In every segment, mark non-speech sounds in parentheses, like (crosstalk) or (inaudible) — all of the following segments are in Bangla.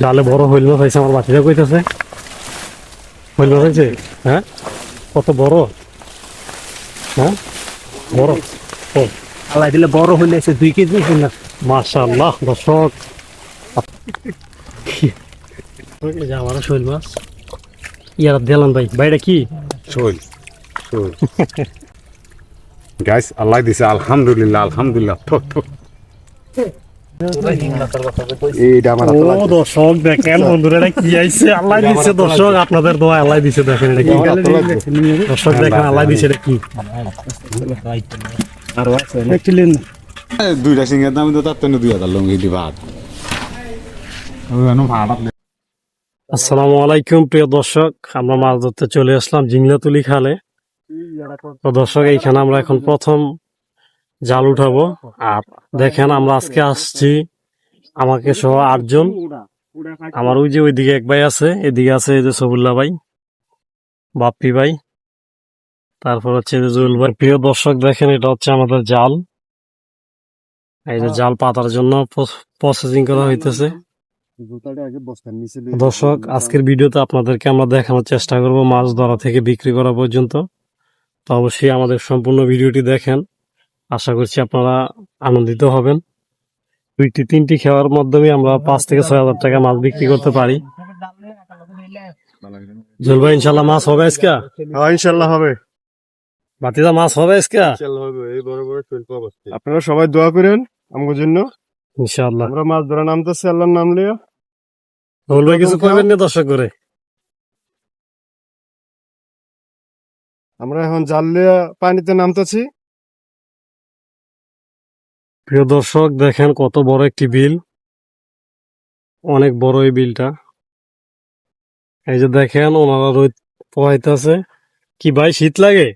জালে বড় হইল আমার কইতেছে। হইল হ্যাঁ? কত বড়? হ্যাঁ? বড়? ও আল্লাহ দিলে বড় হইলে এসে দুই কেজি হইল মাশাআল্লাহ দর্শক। আমারও শৈল মাছ। ইয়ার দিলাম ভাই ভাইটা কি? শোল। গাইস আল্লাহ দিছে আলহামদুলিল্লাহ আলহামদুলিল্লাহ। দর্শক দেখেন বন্ধুরা কি আইছে? আল্লাহ দিছে দর্শক আপনাদের দোয়া আল্লাহ দিছে দেখেন এটা কি। আমার হাতে লাগছে। দর্শক দেখেন আল্লাহ দিছে এটা কি? এই দুইটা সিংহের দাম তো তার তো দুই হাজার লঙ্গি দি ভাত আসসালামু আলাইকুম প্রিয় দর্শক। আমরা মাছ ধরতে চলে আসলাম জিংলাতুলি খালে। তো দর্শক, এইখানে আমরা এখন প্রথম জাল উঠাবো। আর দেখেন, আমরা আজকে আসছি আমাকে সহ আটজন। আমার ওই যে ওইদিকে এক ভাই আছে, এদিকে আছে এই যে সবুল্লা ভাই, বাপ্পি ভাই। তারপর হচ্ছে যে জুয়েল ভাই। প্রিয় দর্শক, দেখেন, এটা হচ্ছে আমাদের জাল। এই যে জাল পাতার জন্য প্রসেসিং করা হইতেছে। দর্শক, আজকের ভিডিওতে আপনাদেরকে আমরা দেখানোর চেষ্টা করব মাছ ধরা থেকে বিক্রি করা পর্যন্ত। অবশ্যই আমাদের সম্পূর্ণ ভিডিওটি দেখেন। আশা করছি আপনারা আনন্দিত হবেন। দুইটি তিনটি খাওয়ার মাধ্যমে আমরা পাঁচ থেকে ছয় হাজার টাকা মাছ বিক্রি করতে পারি। জলবা ইনশাল্লাহ মাছ হবে আজকে? হ্যাঁ ইনশাল্লাহ হবে। বাতিদা মাছ হবে আজকে? আপনারা সবাই দোয়া করেন আমাদের জন্য। ইনশাল্লাহ আমরা মাছ ধরা নামতেছি আল্লাহর নাম লিয়া বলবে কিছু করবেন না দর্শক করে? আমরা এখন জাল লিয়া পানিতে নামতেছি। প্রিয় দর্শক দেখেন কত বড় একটি বিল। অনেক বড় এই বিলটা। এই যে দেখেন ওনারা রোদ পোহাইতেছে। কি ভাই শীত লাগে?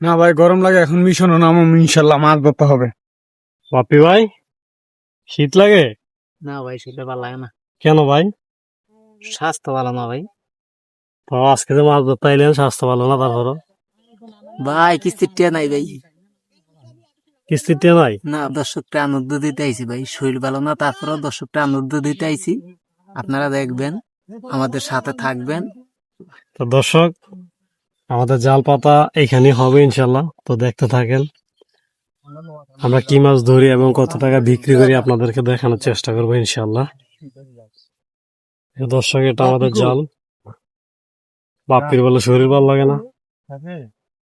না ভাই গরম লাগে। এখন মিশনও নাম ইনশাল্লাহ মাছ ধরতে হবে। বাপি ভাই শীত লাগে? না ভাই সেটা ভালো লাগে না। কেন ভাই? স্বাস্থ্য ভালো না ভাই। তো আজকে যে মাছ ধরতে আইলেন স্বাস্থ্য ভালো না তারপরও ভাই কিস্তির টিয়া নাই ভাই। কিস্তিতে নাই? না দর্শকটা আনন্দ দিতে আইছি ভাই শরীর ভালো না তারপরেও দর্শকটা আনন্দ দিতে আইছি। আপনারা দেখবেন আমাদের সাথে থাকবেন। তো দর্শক আমাদের জাল পাতা এখানে হবে ইনশাল্লাহ তো দেখতে থাকেন। আমরা কি মাছ ধরি এবং কত টাকা বিক্রি করি আপনাদেরকে দেখানোর চেষ্টা করব ইনশাল্লাহ দর্শক এটা আমাদের জাল। বাপির বলে শরীর ভালো লাগে না।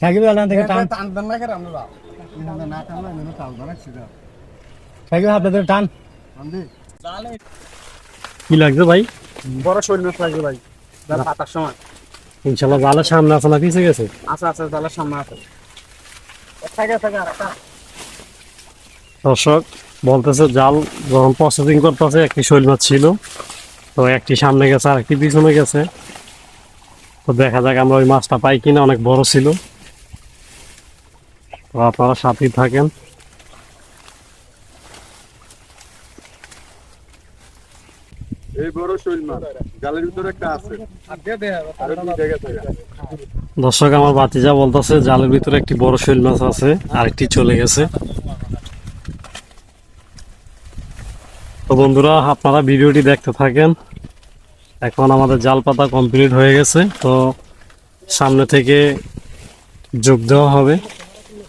সাইকেল আলাদা থেকে টান। সাইকেল হাতে ধরে টান। কি লাগছে ভাই? বড় শৈল মাছ লাগবে ভাই। পাতার সময় ইনশাল্লাহ জালের সামনে আছে না পিছিয়ে গেছে? আচ্ছা আচ্ছা তাহলে সামনে আছে। থাকে থাকে আর একটা দর্শক বলতেছে জাল যখন প্রসেসিং করতেছে একটি শৈল মাছ ছিল। তো একটি সামনে গেছে আর একটি পিছনে গেছে। তো দেখা যাক আমরা ওই মাছটা পাই কিনা অনেক বড় ছিল তো আপনারা সাথেই থাকেন এই বড় শৈল মাছ জালের ভিতরে একটা আছে আর দুই জায়গা থাকেন দর্শক আমার বাতিজা বলতেছে জালের ভিতরে একটি বড় শৈল মাছ আছে আরেকটি চলে গেছে। তো বন্ধুরা আপনারা ভিডিওটি দেখতে থাকেন। এখন আমাদের জাল পাতা কমপ্লিট হয়ে গেছে তো সামনে থেকে যোগ দেওয়া হবে।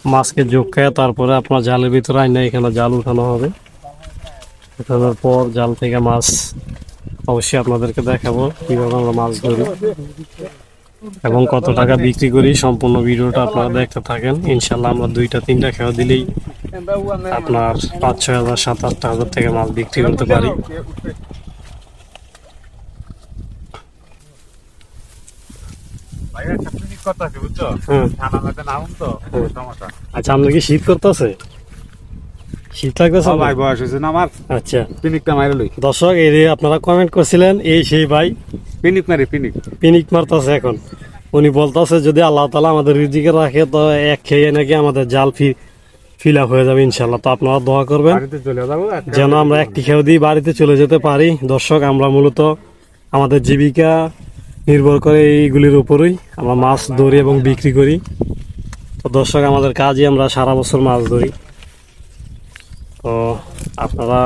মাছকে যোগ খায় তারপরে আপনার জালের ভিতরে আইনা এখানে জাল উঠানো হবে। উঠানোর পর জাল থেকে মাছ অবশ্যই আপনাদেরকে দেখাবো কীভাবে আমরা মাছ ধরি এবং কত টাকা বিক্রি করি। সম্পূর্ণ ভিডিওটা আপনারা দেখতে থাকেন। ইনশাল্লাহ আমরা দুইটা, তিনটা খেয়া দিলেই আপনার পাঁচ, ছয় হাজার, সাত আট হাজার থেকে মাছ বিক্রি করতে পারি ভাই একটা পিকনিক করতে আছে বুঝছ হ্যাঁ ঠান্ডা মধ্যে নাম তো হুম। সমস্যা আচ্ছা আপনার কি শীত করতেছে? শীত লাগতেছে ভাই বয়স হয়েছে না আমার? আচ্ছা। পিকনিকটা মাইরে লই। দর্শক এই আপনারা কমেন্ট করছিলেন এই সেই ভাই। পিকনিক মারি পিকনিক পিনিক মারতেছে এখন। উনি বলতেছে যদি আল্লাহ তালা আমাদের রিজিকে রাখে তো এক খেয়ে নাকি আমাদের জাল ফি ফিল আপ হয়ে যাবে ইনশাল্লাহ তো আপনারা দোয়া করবেন যেন আমরা একটি খেয়ে দিয়ে বাড়িতে চলে যেতে পারি। দর্শক আমরা মূলত আমাদের জীবিকা নির্ভর করে এইগুলির উপরই আমরা মাছ ধরি এবং বিক্রি করি। তো দর্শক, আমাদের কাজই আমরা সারা বছর মাছ ধরি। তো আপনারা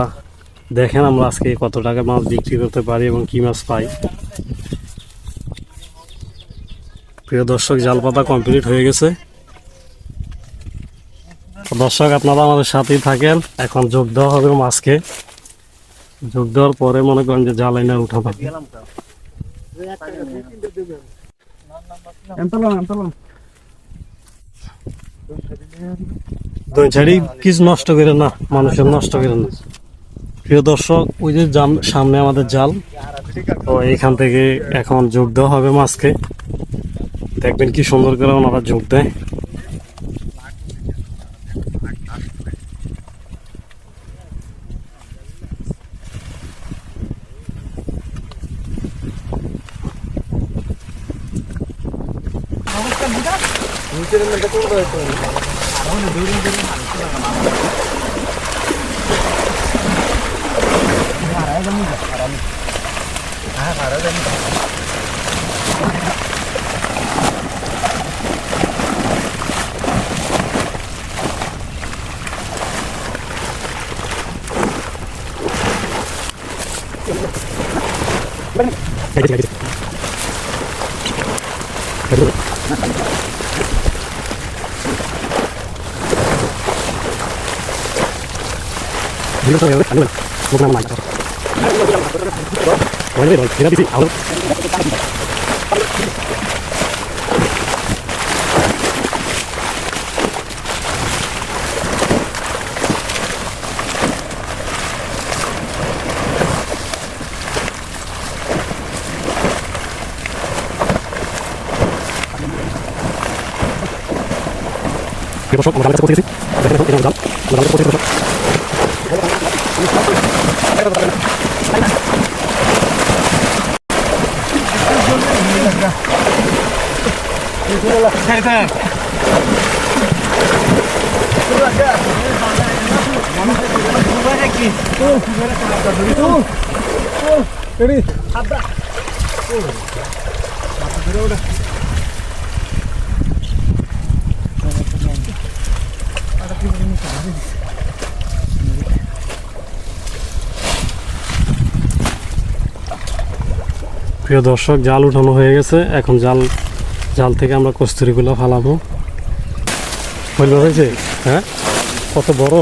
দেখেন আমরা আজকে কত টাকা মাছ বিক্রি করতে পারি এবং কি মাছ পাই। প্রিয় দর্শক জাল পাতা কমপ্লিট হয়ে গেছে। দর্শক, আপনারা আমাদের সাথেই থাকেন। এখন যোগ দেওয়া হবে মাছকে। যোগ দেওয়ার পরে মনে করেন যে জাল উঠা উঠাবো। দুই ছাড়ি কিছু নষ্ট করে না, মানুষের নষ্ট করে না। প্রিয় দর্শক, ওই যে জাম- সামনে আমাদের জাল, তো এখান থেকে এখন যোগ দেওয়া হবে মাছকে। দেখবেন কি সুন্দর করে ওনারা যোগ দেয়। 들었는데 꼴보다 했더니. 오늘 느린느린 안 쓰다가 마음에 알아야 됩니다 바람이 다 알아야 됩니다 알겠지 알겠지 দর্শক আমরা কাছে পৌঁছে গেছি দেখেন এখন এটা জাল আমরা কাছে পৌঁছে গেছি দর্শক। প্রিয় দর্শক জাল উঠানো হয়ে গেছে। এখন জাল জাল থেকে আমরা কস্তুরিগুলো ফালাবো। বলবে হয়েছে হ্যাঁ? কত বড়?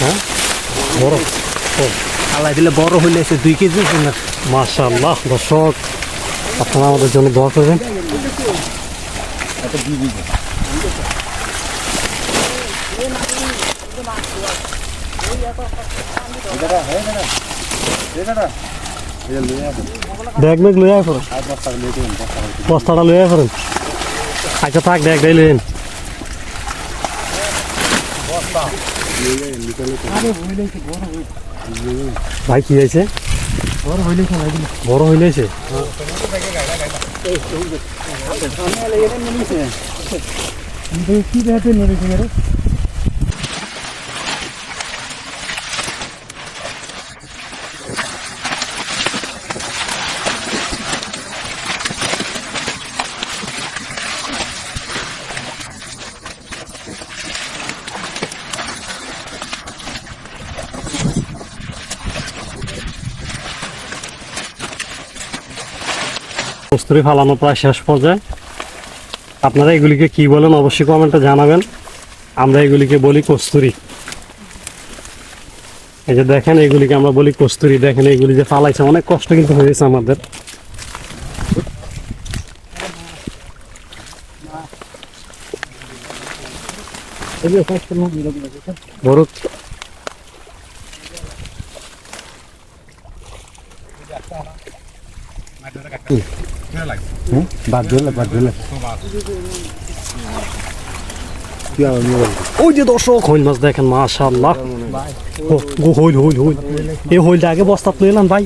হ্যাঁ? বড়? আল্লাহ দিলে বড় হইলে এসে দুই কেজি মাশাআল্লাহ দর্শক আপনারা আমাদের জন্য দোয়া করবেন। ব্যাগ ব্যাগ লইয়া ফেরেন বস্তাটা লইয়া ফেরেন আচ্ছা থাক, ব্যাগ দিয়ে লইন ভাই, কি হয়েছে? বড় হইলেছে কি দেখতে নড়েছে কস্তুরি ফালানো প্রায় শেষ পর্যায়ে। আপনারা এগুলিকে কি বলেন অবশ্যই কমেন্টে জানাবেন। আমরা এগুলিকে বলি কস্তুরি। এই যে দেখেন, এগুলিকে আমরা বলি কস্তুরি। দেখেন, এগুলি যে ফালাইছে, অনেক কষ্ট কিন্তু হয়েছে আমাদের। বাদ দিলে কি আর ওই যে দর্শক হইল মাছ দেখেন মাশাআল্লাহ হইল হইল হইল এই হইলটা আগে বস্তাত লইলাম ভাই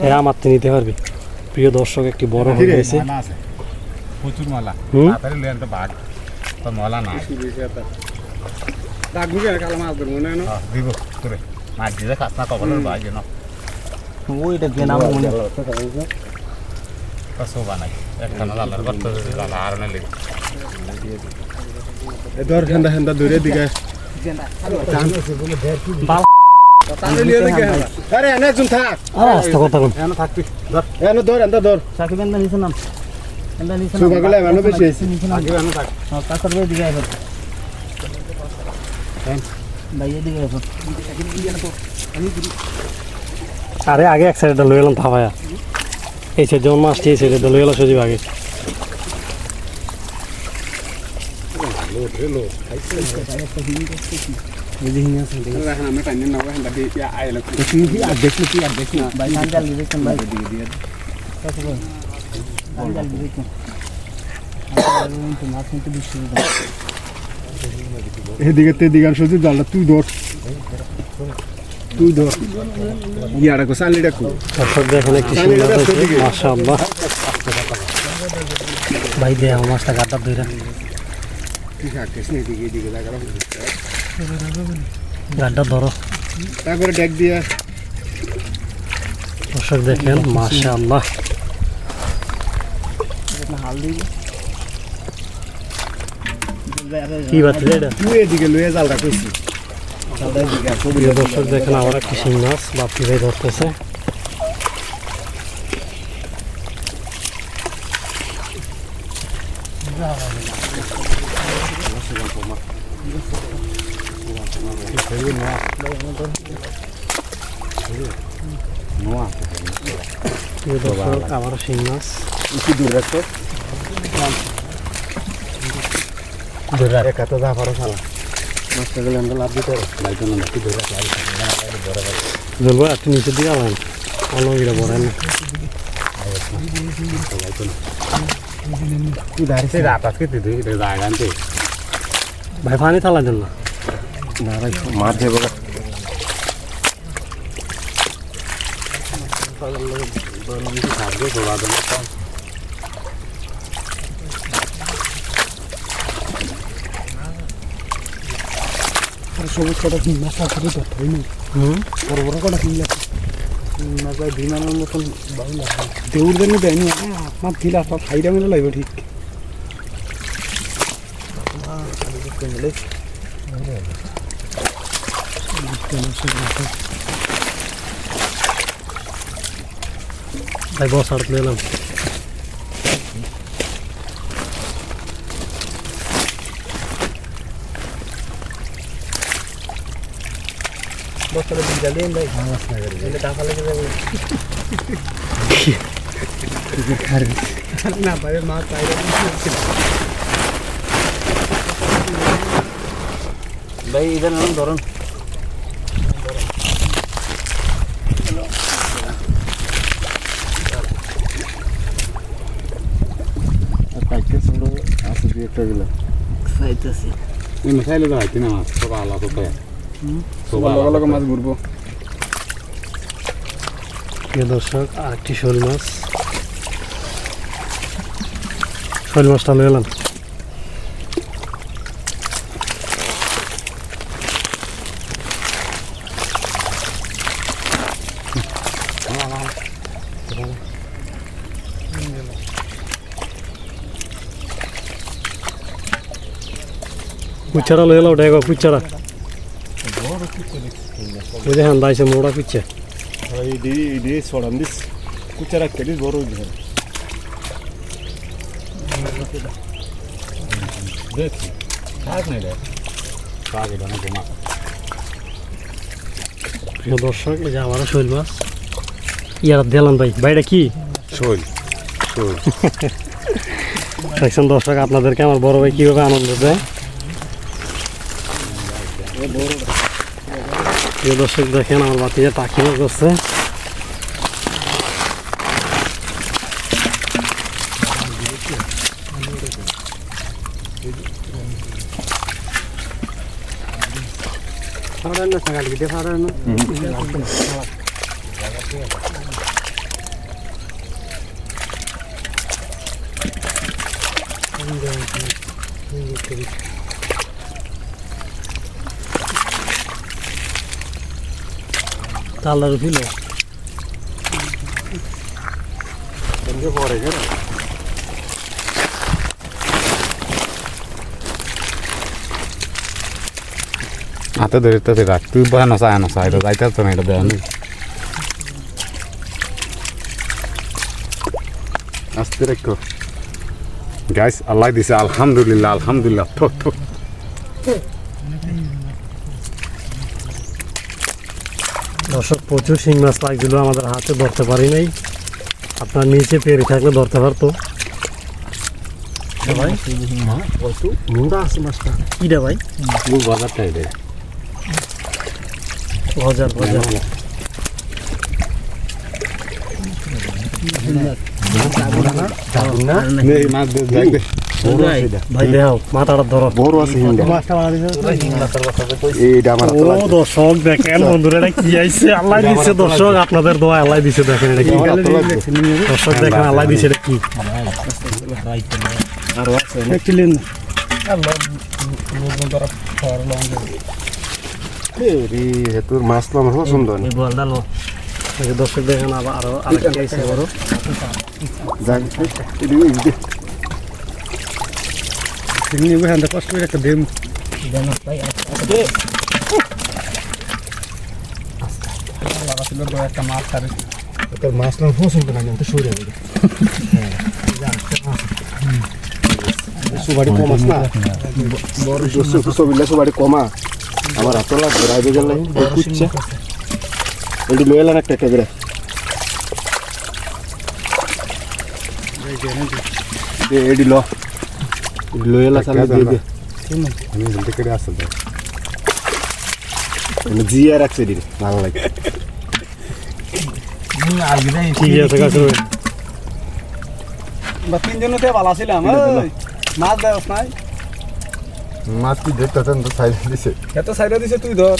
হ্যাঁ আমার তো নিতে পারবি প্রিয় দর্শক একটি বড় হয়ে গেছে প্রচুর মালা ভাগ না ডাক বুকে কালা মাছ ধরবো না দিব তোরে মাছ দিয়ে খাস না কবলের ভাই যেন ওইটা গেলাম মনে কসো বানাই একখানা লালার করতে যদি লালা আর না লেগে ধর হেন্দা হেন্দা ধরে দিকে আরে এনে একজন থাক আরে আস্তে কথা কোন এনে থাকবি ধর এনে ধর এনে ধর সাকিব এন্দা নিচে নাম এন্দা নিচে নাম সুবা গেলে এনে বেশি আছে নিচে নাম আগে এনে থাক হ্যাঁ কাকার ভাই দিকে আসো ভাই এদিকে আসো আরে আগে এক সাইডে লই এলাম থাপায়া এই সাইড যেমন মাছটি এই সাইডে লই এলাম সজীব আগে আমরা এদিকে তেদিকে সজিব জালটা তুই ধর। তুই ধর। কো সালিটা কো। দর্শক দেখেন একটি সুন্দর মাশাআল্লাহ। ভাই দে আমার মাছটা গাটা ধরে গাড্ডা ধরো। তারপরে ডেক দিয়া। দর্শক দেখেন মাশাআল্লাহ। হাল দিবি কি বাতি রে এটা তুই এদিকে লয়ে জালটা কইছি জালটা এদিকে আর সবুজ প্রিয় দর্শক দেখেন আবার একটি শিং মাছ বাপি ভাই ধরতেছে প্রিয় দর্শক আবারও শিং মাছ কি দূর রাখতো ধরে রাখ। একা তো যা পারো শালা নষ্ট গেলে আমরা লাভ দিতে হবে লাইটো না কি দূর রাখ। জ্বলবো একটু নিচের দিকে আলাম অলগিরা বড় না। ভাই পানি থালা দেন না না ভাই দেবো থাকবে দেন সবুজ কটা কিন মাছ আছে তো তাই না বড় বড় কটা কিনলে? না বিমানের মতন বাউলা দেউর দেন দেয়নি। আপনার দিলে আপনার ফাইটা মিলে লাগবে ঠিক। ভাই বস আর নিলাম বছরে দিন জালি ভাই মাছ না করে এটা টাকা লেগে যাবে না ভাই মাছ ফাইটা ভাই ইদান নাম ধরুন পাইছে ছোট আছে দুই একটা গেলে খাইতেছি এই মশাইলে তো হাইতে না মাছ সব আলা তো পায় সব লগে লগে মাছ ঘুরবো। প্রিয় দর্শক আর একটি শোল মাছ। শোল মাছটা লয়ে এলাম। কুচারা লয়ে এলাম ওটা ওদের হান্দা এসে মোড়া পিচ্ছে সরান দিস কুচা রাখতে দিস বড় দেখি কাজ নেই কাজ এটা না জমা প্রিয় দর্শক এই যে আমারও শৈল মাছ ইয়ার দিলাম ভাই ভাইটা কি শৈল শৈল দেখছেন দর্শক আপনাদেরকে আমার বড় ভাই কীভাবে আনন্দ দেয় প্রিয় দর্শক দেখেন আমার বাতিটা টাকিমা করছে তাল্লার ফিল হাতে ধরে তাতে রাখ তুই বয় নসা নসা এটা যাইতে তো না এটা দেয় নি আস্তে রেখো। গাইস আল্লাহ দিছে আলহামদুলিল্লাহ আলহামদুলিল্লাহ থো থো। দর্শক প্রচুর শিং মাছ লাগছিল আমাদের হাতে ধরতে পারি নাই। আপনার নিচে পেরে থাকলে ধরতে পারতো। ভাই? নোংরা আছে মাছটা। কিটা ভাই? বাজারটা এটা মাছ ভাই দেখাও মাথাটা ধরো। বড় আছে হিন্দা। মাছটা মারা দিছে। এইটা আমার ও দর্শক দেখেন বন্ধুরা এটা কি আইছে? আল্লাহ দিছে দর্শক আপনাদের দোয়া আল্লাহ দিছে দেখেন এটা কি। দর্শক দেখেন আল্লাহ দিছে এটা কি। কিলেন তোর মাছ তো আমার সুন্দর এই বলটা লো। এই যে দর্শক দেখেন আবার আরও আরেকটা আইছে বড় যাই চিংড়ি বহান কষ্ট করে একটা দেম একটা মাছ ছাড়ে তোর মাছ না সুন্দর না তো সরে যাবে সুবাড়ি কম আছে না বড় জোসে সুবিলা সুবাড়ি কমা আমার হাতে লাগবে রাইবে গেলে কুচ্ছে এটি লয়ে এলাম একটা কেবরে এডি ল আমি বলতে মানে জিয়া রাখছে দিন ভালো লাগে ঠিক আছে কাছে বা তিনজনতে ভালো ছিলাম মাছ দেওয়াস নাই মাছ কি দেখতেছেন তো দিছে এত সাইডে দিছে তুই ধর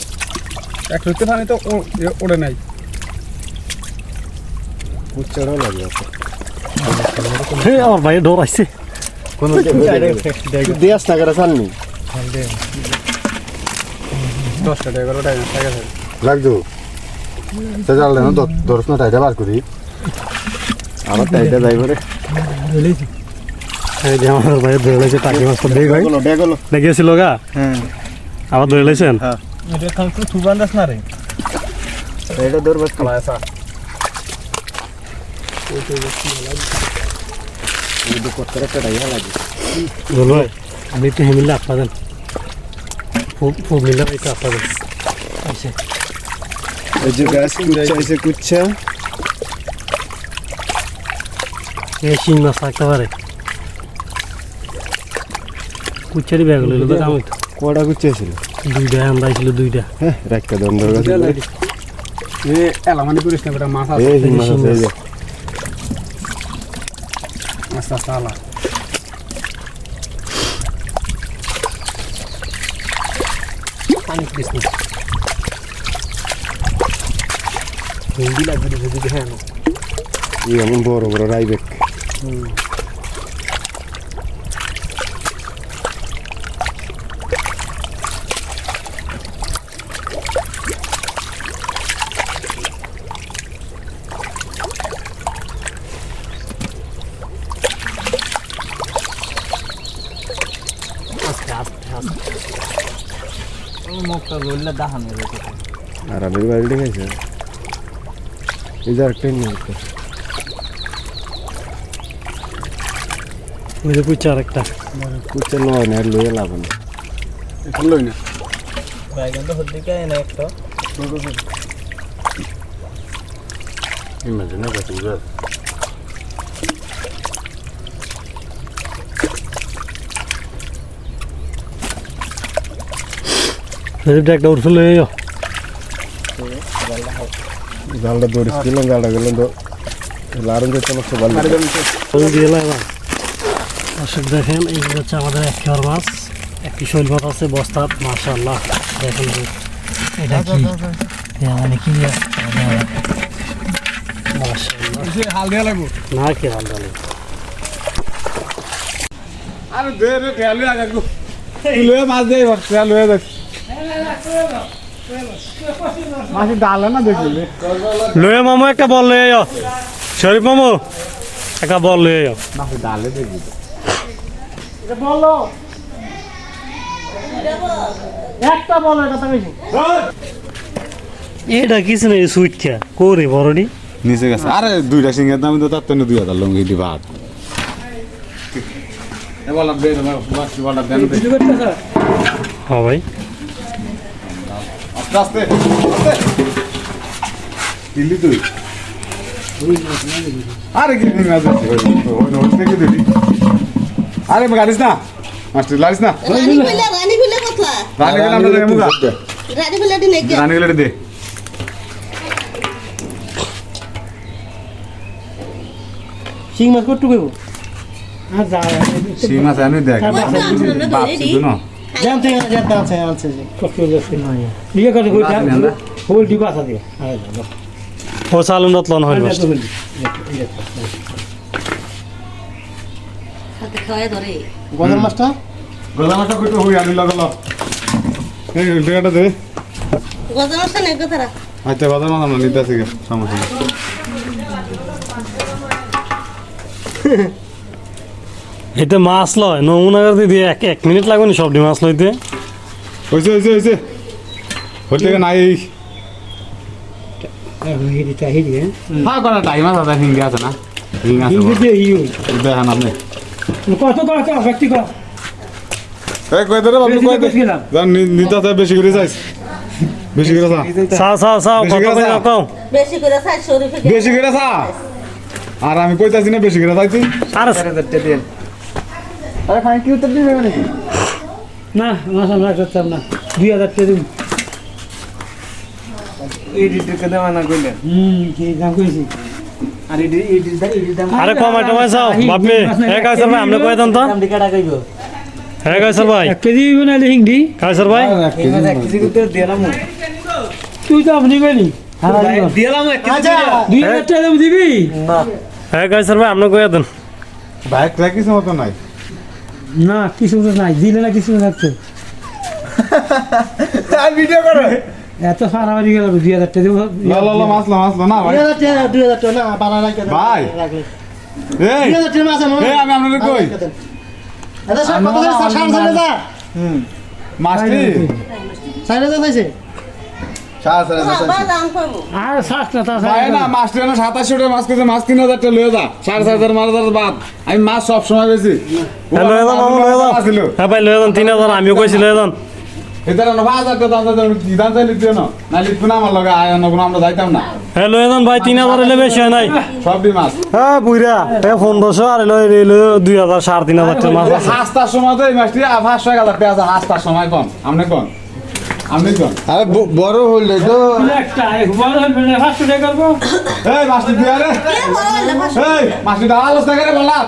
এক হইতে পানি তো ও- এ- ওড়ে নাই কুচ্চারও লাগে হে আমার ভাই ডর আইছে কোন দেশ না করে চালনি দশটা এগারোটা টাকা আছে লাগতো সে জানলে না দশ না টাইটা বার করি আমার টাইটা যাই করে এই যে আমার ভাই ধরে লাইছে টাকি মাছ দেই ভাই দেখিয়েছিল গা হ্যাঁ আবার ধরে লাইছেন এটা খান তো দাস না রে টাইটা ধরবে খালা আসা একটা টাইয়া লাগে বলো আমি একটু একটু এই যে গাছ এসে এই শিং মাছ থাকতে পারে। ব্যাগ লইলো তো আমি তো কটা কুচ্চা ছিল? দুইটা আমরা দুইটা। হ্যাঁ রাখতে দন্ড এ এলামানি করিস না বেটা মাছ আছে এই হিমাস আছে আস্তে আলা পানি করিস না হিন্দি লাগবে যদি হ্যাঁ এমন বড় বড় রাইবেক আস্তে আস্তে আস্তে মুখটা লইলে দাহানো আর আমি বাড়ি গেছে এই যে একটা নিয়ে ওই যে কুচা আরেকটা কুচ্চা নয় না আর লইয়া লাভ না এখন লই না বাইগান তো হদ্দি কে না একটা Imagina que tu ves. একটা উঠে লয়ে জালটা দৌড়ে দিলাম জালটা গেলাম তো লারুন যে সমস্ত ভালো আমি দিয়ে এলাম দর্শক দেখেন এই হচ্ছে আমাদের এক কেয়ার মাছ একটি শৈল মাছ আছে বস্তা মাশাআল্লাহ। দেখেন এটা কি? মানে কি মাশাআল্লাহ। হাল লাগবো। না কি হাল ডালে আরে দে রে ঠেলে আগে লয়ে মাছ দেই বস ঠেলে লয়ে যাস মাছি ডালে না দেখলি লয়ে মামু একটা বল লয়ে আয়। শরীফ মামু একটা বল লয়ে আয়। মাছি ডালে দেখলি এটা কিছু নেই সুইট খেয়া করে বড়ডি নিচে গেছে। আরে দুইটা সিঙ্গের দাম তো তার তো দুই হাজার লঙ্গি দি ভাত বললাম দে বাস বললাম হ্যাঁ ভাই। আস্তে দিল্লি তুই? আরে কি দিন মাছ আরে গাড়িস না? মাস্টার লারিস না? রানী কইলা রানী কইলা কথা। রানি গেলে আমরা দেবো গা রানী কইলা দিন নাকি রানি গেলে দে। শিং মাছ করতে কইব আর যা সি মাছ আনি দেখ বাপ শুধু না জানতে জানতে আছে আছে না ইয়ে করে কইটা না। হোল আছে আরে যাব ও চালুন রতলন হইল হাতে খাওয়াই ধরে। গজার মাছটা? গলা মাছটা কইতো হই আনি লাগালো। এই টাকাটা দে। গজা মাছটা নেই কথারা আচ্ছা বাজার মাছ আমরা নিতে আসি সমস্যা (laughs) এতে মাছ লয় নমুনা করে দিয়ে এক এক মিনিট লাগবে নি সবটি মাছ লইতে? হয়েছে হয়েছে হয়েছে হইতে নাই? হ্যাঁ করা টাইম আছে দাদা হিঙ্গে আছে না? হিং আছে হিন্দি দিয়ে ইউ দেখেন আপনি কত কত কত ব্যক্তি কত? এই কই দে বাবু কই দে? বেশি গেলাম। জান নিতে বেশি করে যাইস বেশি করে যা চাও চাও চাও কত করে করে কও বেশি করে চাই শরীফে বেশি করে যা আর আমি কইতাছি না বেশি করে যাইতি আরে আরে ফাইন কি উত্তর দিবে নাকি? না আমরা করতাম না। দুই হাজার টাকা দিন হুম কি দাম কইছি? আরে কমাই টমাই চাও। বাপে হে কাইসার ভাই আমরা কই দেন তো। হে কাইসার ভাই। এক কেজি বানাইলে হিংদি কাইসার ভাই। তুই তো আপনি কইলি। দুই হাজার টাকা দিবি? হে কাইসার ভাই আমরা কই দেন। বাইক ট্র্যাকিস মতো নাই। না কিছু নাই দিলে না কিছু থাকছে ভিডিও করে। এত সারা গেল দুই হাজার টাকা দিব। লা লা লা মাছ লা মাছ লা না ভাই। দুই হাজার টাকা না বানা রাখে ভাই। এই দুই হাজার টাকা আমি আপনাদের কই? এটা সব কত করে সাড়ে হাজার হাজার আর না ভাই না না টাকা হাজার টাকা লয়ে যা সাড়ে হাজার হাজার আমি মাছ সব সময় বেশি হ্যাঁ আমিও কইছি লয়ে যান। পনেরোশো আর দুই হাজার সাড়ে তিন হাজার মাছ আছে। হাঁসটার সময় তো এই পাঁচশো টাকা সময় কম। আপনি কম। আপনি কম আরে বড় হইলে তো একটা বড় না করব। এই দিয়ে রে এই তো না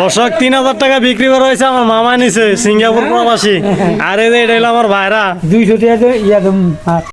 দর্শক তিন হাজার টাকা বিক্রি করা হয়েছে আমার মামা নিছে সিঙ্গাপুর প্রবাসী। আরে এটা হলো আমার ভাইরা। দুইশো টাকা ইয়া দম